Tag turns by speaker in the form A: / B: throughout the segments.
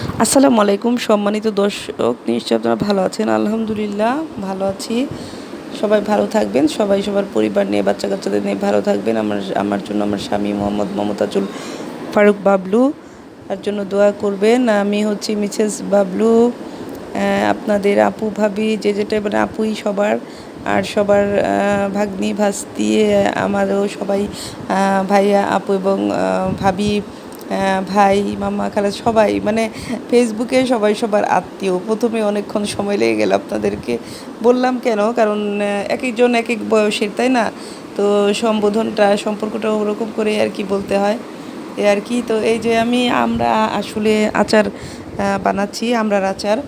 A: আসসালামু আলাইকুম, সম্মানিত দর্শক, নিশ্চয়ই আপনারা ভালো আছেন? আলহামদুলিল্লাহ, ভালো আছি। সবাই ভালো থাকবেন, সবাই সবার পরিবার নিয়ে বাচ্চা কাচ্চাদের নিয়ে ভালো থাকবেন। আমার আমার জন্য আমার স্বামী মোহাম্মদ মমতাজুল ফারুক বাবলু, তার জন্য দোয়া করবেন। আমি হচ্ছি মিসেস বাবলু আপনাদের আপু, ভাবি, যে যেটা মানে আপুই সবার, আর সবার ভাগ্নি, ভাস্তি আমারও সবাই ভাইয়া, আপু এবং ভাবি ভাই, মামা, খালা, সবাই মানে ফেসবুকে সবাই সবার আত্মীয়। প্রথমে অনেকক্ষণ সময় লেগে গেল আপনাদেরকে। বললাম কেন? কারণ এক একজন এক এক বয়সের, তাই না? তো সম্বোধনটা, সম্পর্কটা ওরকম করে আর কি বলতে হয়। এ আর কি। তো এই যে আমি, আমরা আসলে আচার বানাচ্ছি, আমরার আচার।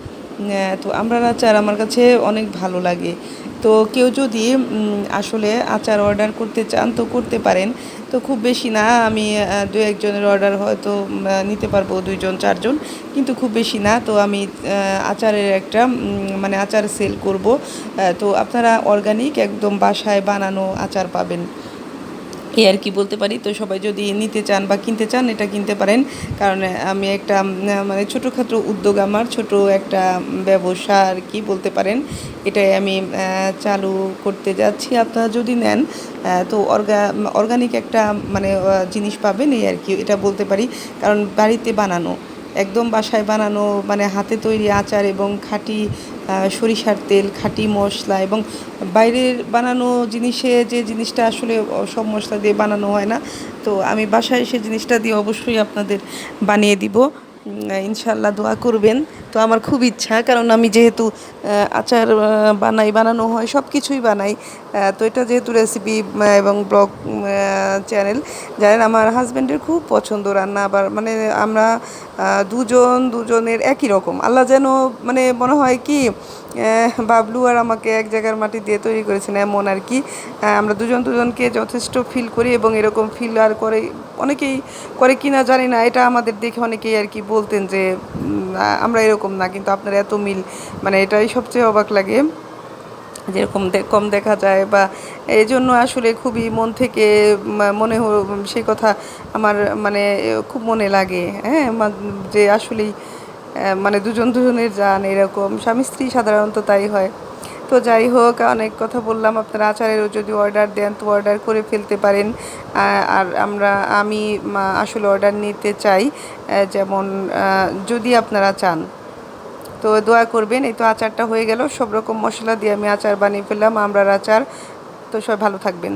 A: তো আমরার আচার আমার কাছে অনেক ভালো লাগে। তো কেউ যদি আসলে আচার অর্ডার করতে চান তো করতে পারেন। তো খুব বেশি না, আমি দু একজনের অর্ডার হয়তো নিতে পারব দুইজন, চারজন, কিন্তু খুব বেশি না। তো আমি আচারের একটা মানে আচার সেল করব। তো আপনারা অর্গানিক একদম বাসায় বানানো আচার পাবেন। এই আর কি বলতে পারি? তো সবাই যদি নিতে চান বা কিনতে চান, এটা কিনতে পারেন। কারণ আমি একটা মানে ছোটোখাটো উদ্যোগ আমার, ছোট একটা ব্যবসা আর কি বলতে পারেন। এটাই আমি চালু করতে যাচ্ছি। আপনারা যদি নেন তো অর্গা, অর্গানিক একটা মানে জিনিস পাবেন, এই আর কি, এটা বলতে পারি। কারণ বাড়িতে বানানো, একদম বাসায় বানানো মানে হাতে তৈরি আচার এবং খাঁটি সরিষার তেল, খাঁটি মশলা এবং বাইরের বানানো জিনিসে যে জিনিসটা আসলে সব মশলা দিয়ে বানানো হয় না। তো আমি বাসায় সে জিনিসটা দিয়ে অবশ্যই আপনাদের বানিয়ে দিব। ইনশাল্লাহ দোয়া করবেন। তো আমার খুব ইচ্ছা, কারণ আমি যেহেতু আচার বানাই, বানানো হয় সব কিছুই বানাই তো এটা যেহেতু রেসিপি এবং ব্লগ চ্যানেল জানেন আমার হাজব্যান্ডের খুব পছন্দ রান্না, আবার মানে আমরা দুজন, দুজনের একই রকম। আল্লাহ যেন মানে মনে হয় কি বাবলু আর আমাকে এক জায়গার মাটি দিয়ে তৈরি করেছেন, এমন আর কি। আমরা দুজন দুজনকে যথেষ্ট ফিল করি, এবং এরকম ফিল আর করে, অনেকেই করে কি না জানি না, এটা আমাদের দেখে অনেকেই আর কি বলতেন যে আমরা এরকম না, কিন্তু আপনার এত মিল মানে এটাই সবচেয়ে অবাক লাগে। যেরকম কম দেখা যায় বা এই জন্য আসলে খুবই মন থেকে মনে সেই কথা আমার মানে খুব মনে লাগে। হ্যাঁ যে আসলেই মানে দুজন দুজনের যান এরকম। স্বামী স্ত্রী সাধারণত তাই হয়। তো যাই হোক, অনেক কথা বললাম। আপনারা আচারেরও যদি অর্ডার দেন, তো অর্ডার করে ফেলতে পারেন। আর আমরা, আমি আসলে অর্ডার নিতে চাই। যেমন যদি আপনারা চান। তো দোয়া করবেন, এই তো আচারটা হয়ে গেল। সব রকম মশলা দিয়ে আমি আচার বানিয়ে ফেললাম, আমরার আচার। তো সবাই ভালো থাকবেন।